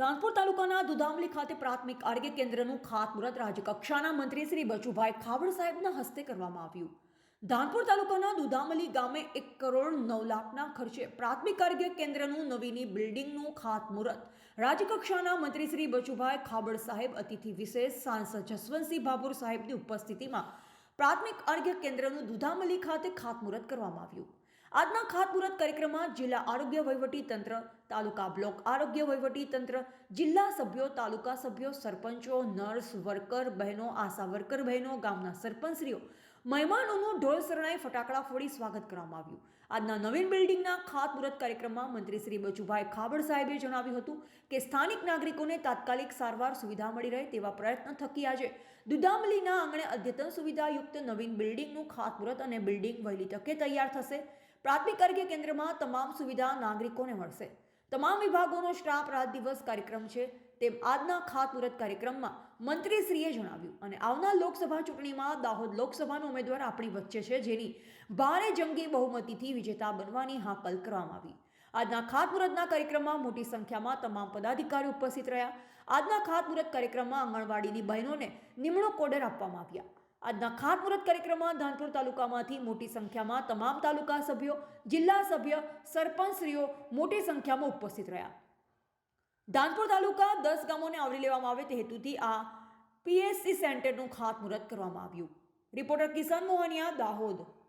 ધાનપુર તાલુકાના દુધામલી ખાતે પ્રાથમિક આરોગ્ય કેન્દ્રનું ખાતમુહૂર્ત રાજ્યકક્ષાના મંત્રી શ્રી બચુભાઈ ખાબડ સાહેબના હસ્તે કરવામાં આવ્યું. ધાનપુર તાલુકાના દુધામલી ગામે એક કરોડ નવ લાખના ખર્ચે પ્રાથમિક આરોગ્ય કેન્દ્રનું નવીની બિલ્ડિંગનું ખાતમુહૂર્ત રાજ્યકક્ષાના મંત્રી શ્રી બચુભાઈ ખાબડ સાહેબ, અતિથિ વિશેષ સાંસદ જસવંતસિંહ ભાભોર સાહેબની ઉપસ્થિતિમાં પ્રાથમિક આરોગ્ય કેન્દ્રનું દુધામલી ખાતે ખાતમુહૂર્ત કરવામાં આવ્યું. આજના ખાતમુહૂર્ત કાર્યક્રમમાં જિલ્લા આરોગ્ય વહીવટી તંત્ર, તાલુકા બ્લોક આરોગ્ય વહીવટી તંત્ર, જિલ્લા સભ્યો, તાલુકા સભ્યો, સરપંચો, નર્સ, વર્કર બહેનો, આશા વર્કર બહેનો, ગામના સરપંચશ્રીઓ મહેમાનોનું ઢોલ શરણાઈ ફટાકડા ફોડી સ્વાગત કરવામાં આવ્યું. આજના નવીન બિલ્ડિંગના ખાતમુહૂર્ત કાર્યક્રમમાં મંત્રી શ્રી બચુભાઈ ખાબડ સાહેબે જણાવ્યું હતું કે સ્થાનિક નાગરિકોને તાત્કાલિક સારવાર સુવિધા મળી રહે તેવા પ્રયત્ન થકી આજે દુધામલીના આંગણે અદ્યતન સુવિધાયુક્ત નવીન બિલ્ડિંગનું ખાતમુહૂર્ત અને બિલ્ડિંગ વહેલી તકે તૈયાર થશે. પ્રાથમિક આરોગ્ય કેન્દ્રમાં તમામ સુવિધા નાગરિકોને મળશે. તમામ વિભાગોનો સ્ટાફ રાત દિવસ કાર્યક્રમ છે. તેમ આજના ખાતમુહૂર્ત કાર્યક્રમમાં મંત્રીશ્રીએ જણાવ્યું, અને આવનાર લોકસભા ચૂંટણીમાં દાહોદ લોકસભાનો ઉમેદવાર આપણી વચ્ચે છે, જેની ભારે જંગી બહુમતીથી વિજેતા બનવાની હાકલ કરવામાં આવી. આજના ખાતમુહૂર્તના કાર્યક્રમમાં મોટી સંખ્યામાં તમામ પદાધિકારીઓ ઉપસ્થિત રહ્યા. આજના ખાતમુહૂર્ત કાર્યક્રમમાં આંગણવાડીની બહેનોને નિમણૂક ઓર્ડર આપવામાં આવ્યા. આજના ખાતમુહૂર્ત કાર્યક્રમમાં ધાનપુર તાલુકામાંથી મોટી સંખ્યામાં તમામ તાલુકા સભ્યો, જિલ્લા સભ્ય, સરપંચશ્રીઓ મોટી સંખ્યામાં ઉપસ્થિત રહ્યા. ધાનપુર તાલુકા દસ ગામોને આવરી લેવામાં આવે તે હેતુથી આ પીએસસી સેન્ટરનું ખાતમુહૂર્ત કરવામાં આવ્યું. રિપોર્ટર કિશન મોહનિયા દાહોદ.